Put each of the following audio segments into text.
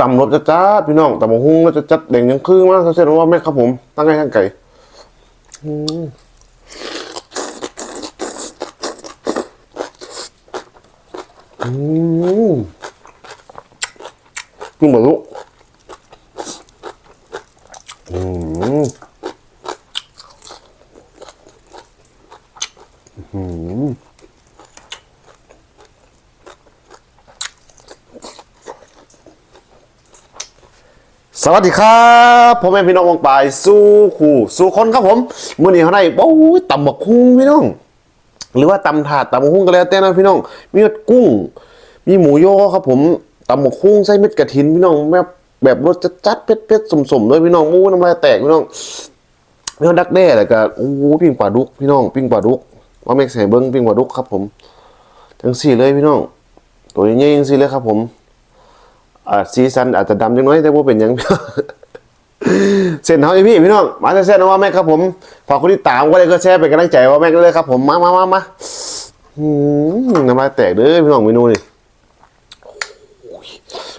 ตำรสจะจ้าดพี่น้องตำบักหุ่งแล้วจะจัดเด่งยังคือมากเขาเส้นว่าแม่ครับผม ตั้งไงทั้งไก่อืมอืมกินหมดลูกอืมอืม สวัสดีครับพ่อแม่พี่น้องวงปลายสู้ขู่สู้คนครับผมมื้อนี้เขาได้โอ้ยตำบักคุ้งพี่น้อง หรือว่าตำถาดตำบักคุ้งก็แล้วแต่นะพี่น้อง มีเม็ดกุ้ง มีหมูโยอครับผมตำบักคุ้งใส่เม็ดกระถินพี่น้องแบบแบบรสจัดๆเผ็ดๆสมๆด้วยพี่น้องอู้น้ำลายแตกพี่น้องพี่น้องดักแด้แล้วก็โอ้ปิ้งปลาดุกพี่น้องปิ้งปลาดุกว่าแม็กใส่เบิ้งปิ้งปลาดุกครับผมจังสี่เลยพี่น้อง ตัวใหญ่ๆจังสี่เลยครับผม อ่าซีซันอาจจะดำจังน้อยแต่ว่าเป็นยังเส้นเฮาอีพี่พี่น้องมาแต่เส้นเอาว่าแม่ครับผมฝากคนที่ตามก็เลยก็แชร์เป็นกำลังใจว่าแม่ก็เลยครับผมมามามามาอืมน้ำลายแตกเด้อพี่น้องเมนูนี่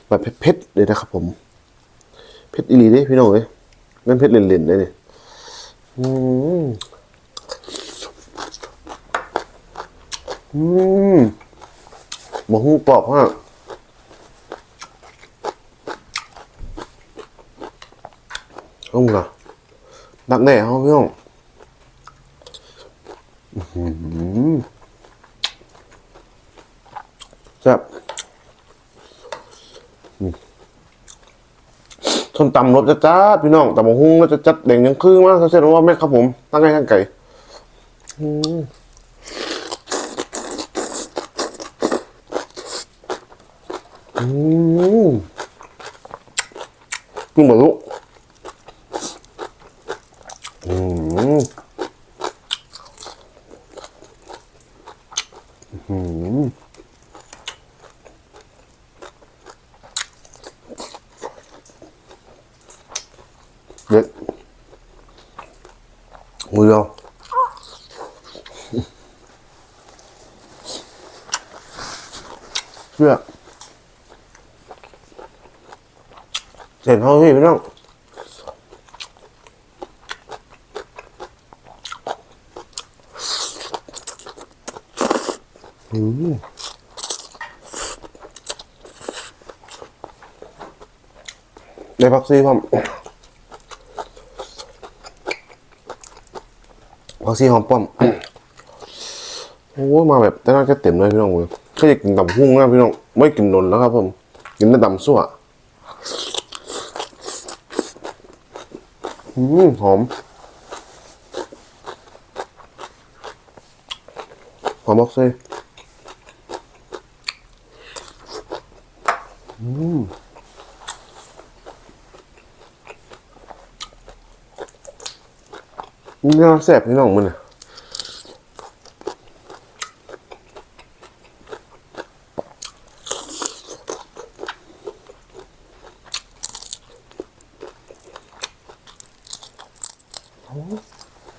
แบบเผ็ดๆเลยนะครับผมเผ็ดอีหลีเด้พี่น้องเอ้ยนั่นเผ็ดเล่นๆเลยนี่อืมอืมหมูหูกรอบ มาก không là đặc nẻ không biết không Ừm. Dạ. Ừm. ส้มตำรสจ้าพี่น้องตำบักหุ่งรสจัดเด่งยังคือมากเขาเส้นว่าแม่ครับผม ตั้งไงทั้งไก่อืมอืมกินหมดลูก อืมอืมเด็ดมือยอเชื่อเสร็จห้องพี่พี่น้อง ได้พักซี่พร้อมพักซี่หอมป้อม โอ้ยมาแบบแต่น่าจะเต็มเลยพี่น้องเลยแค่อยากกินตำหุ่งนะพี่น้อง ไม่กินนนแล้วครับผม กินแต่ตำสั่วอืมหอม หอมบอกซี่ อืมน่าแซ่บพี่น้องมันอะ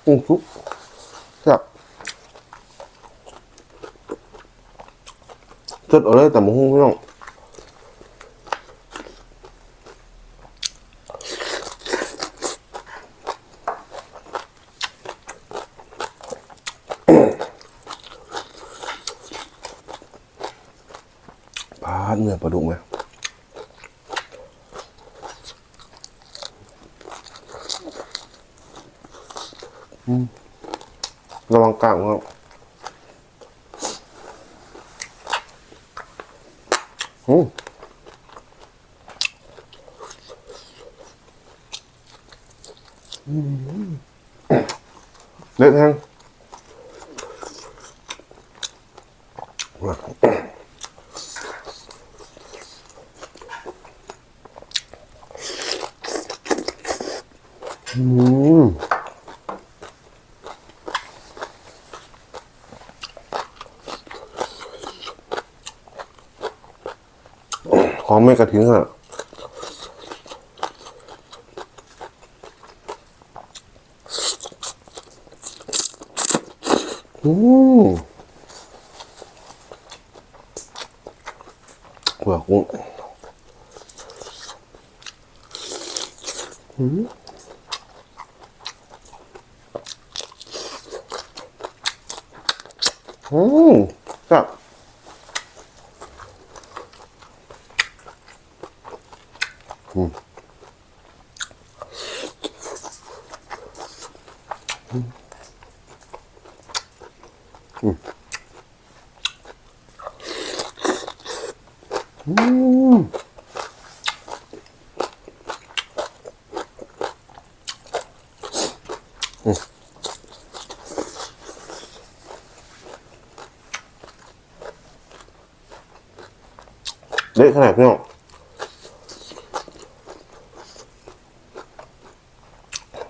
อืมซุปแซ่บสดเอาเลยแต่หมูหุ้งพี่น้อง ปลาเนื้อปลาดุกไหมอืม ระวังกลางครับอืมอืมเด็ดแห้งอืม อมไม่กระทิ้งอะอืมเปลือกกุ้งอืมครั อืมเละขนาดพี่น้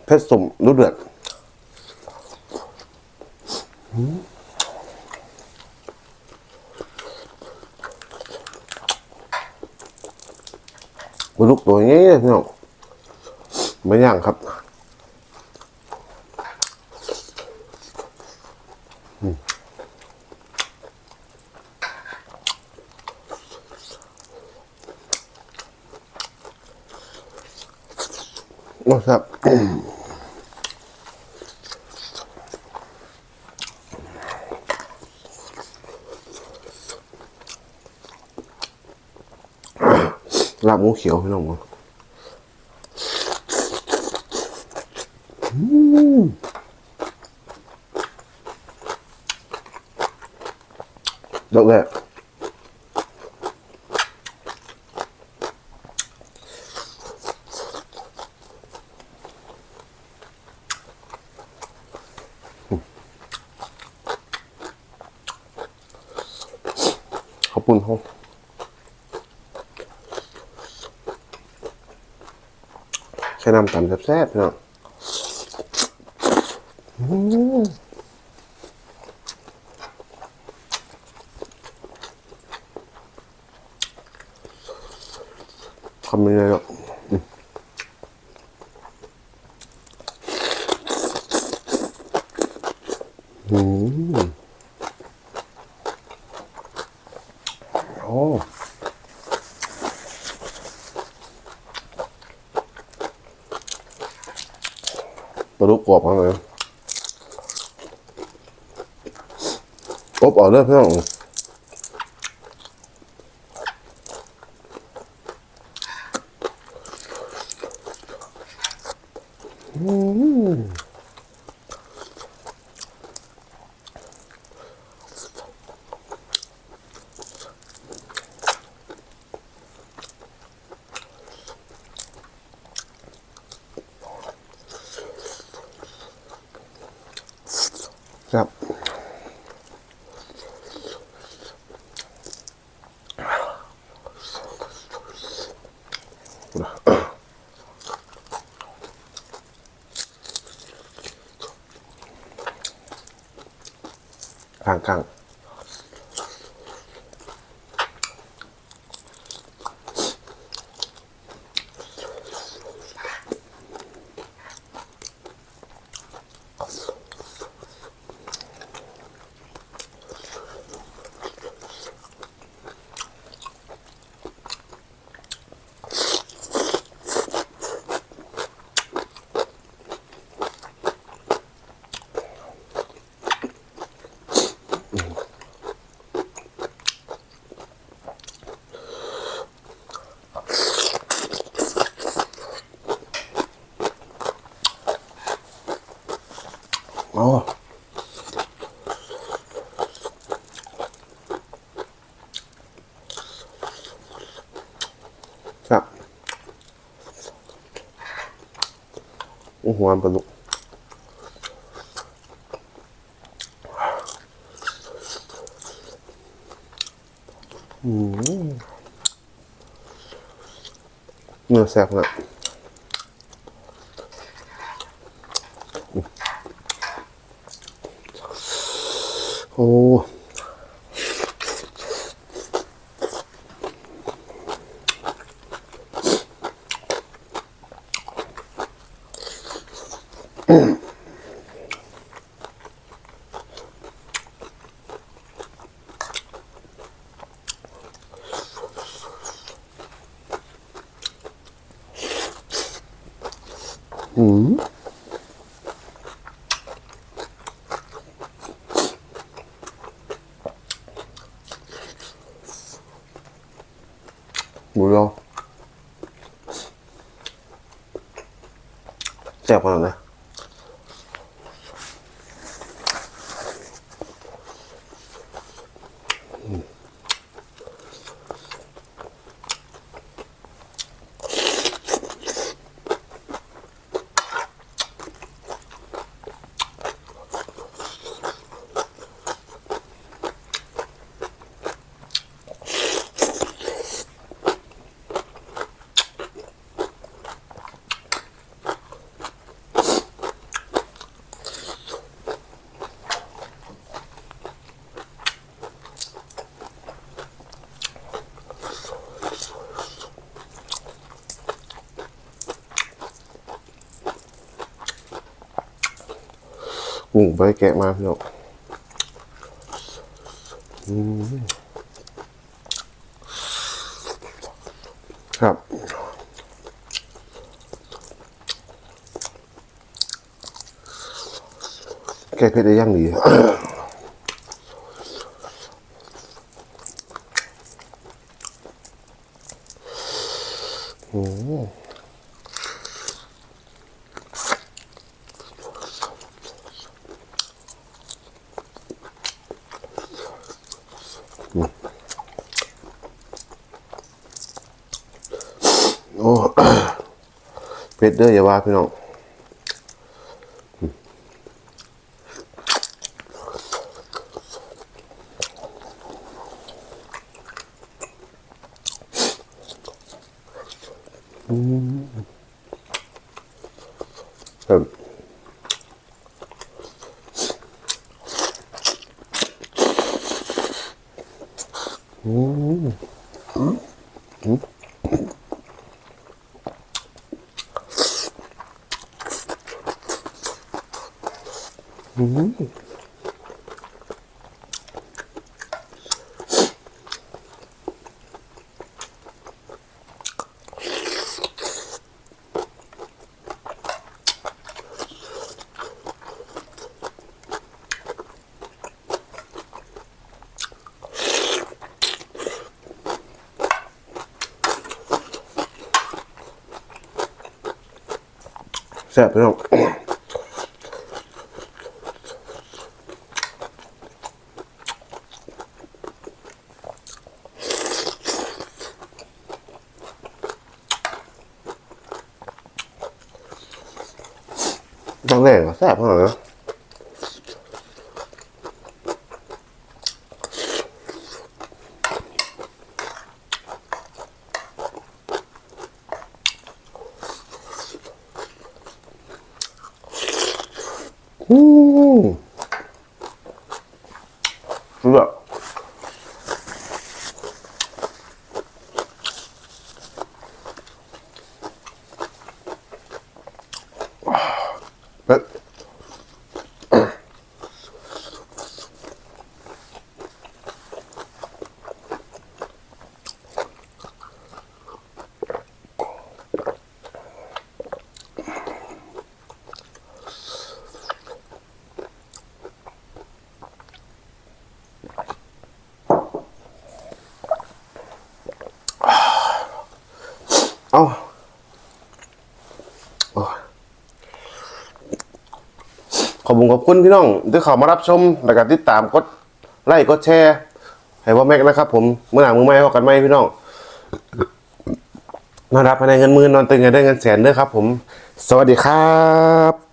เพชรสมรู้เดือด ปลาลูกตัวนี้พี่น้องไม่ย่างครับอืมครับ ลาบหมูเขียวพี่น้องดอกแรกขอบคุณเขาใช้น้ำตำแซ่บๆเนาะทำยังไงอะอืมอืมโอ้ปลาดุกกรอบมากเลย อบออกเล อ๋อครับโอ้โหอันปลุกอืมเนื้อแซ่บนะ 오. 음. แกุ้งไปแกะมาพี่น้องครับ แกะเพชรได้ยังดี โอ้เผ็ดเด้ออย่าว่าพี่น้อง อืม แซ่บพี่น้องจังแรงก็แซ่บมากเลย บคุณขอบคุณพี่น้องที่เข้ามารับชมและก็ติดตามกดไลค์กดแชร์ให้พ่อแม็กนะครับ ผมเมื่อหนังมือไม่พอกันไหมพี่น้องนอนรับภายในเงินหมื่นนอนตื่นกันได้เงินแสนเด้อครับ ผม สวัสดีครับ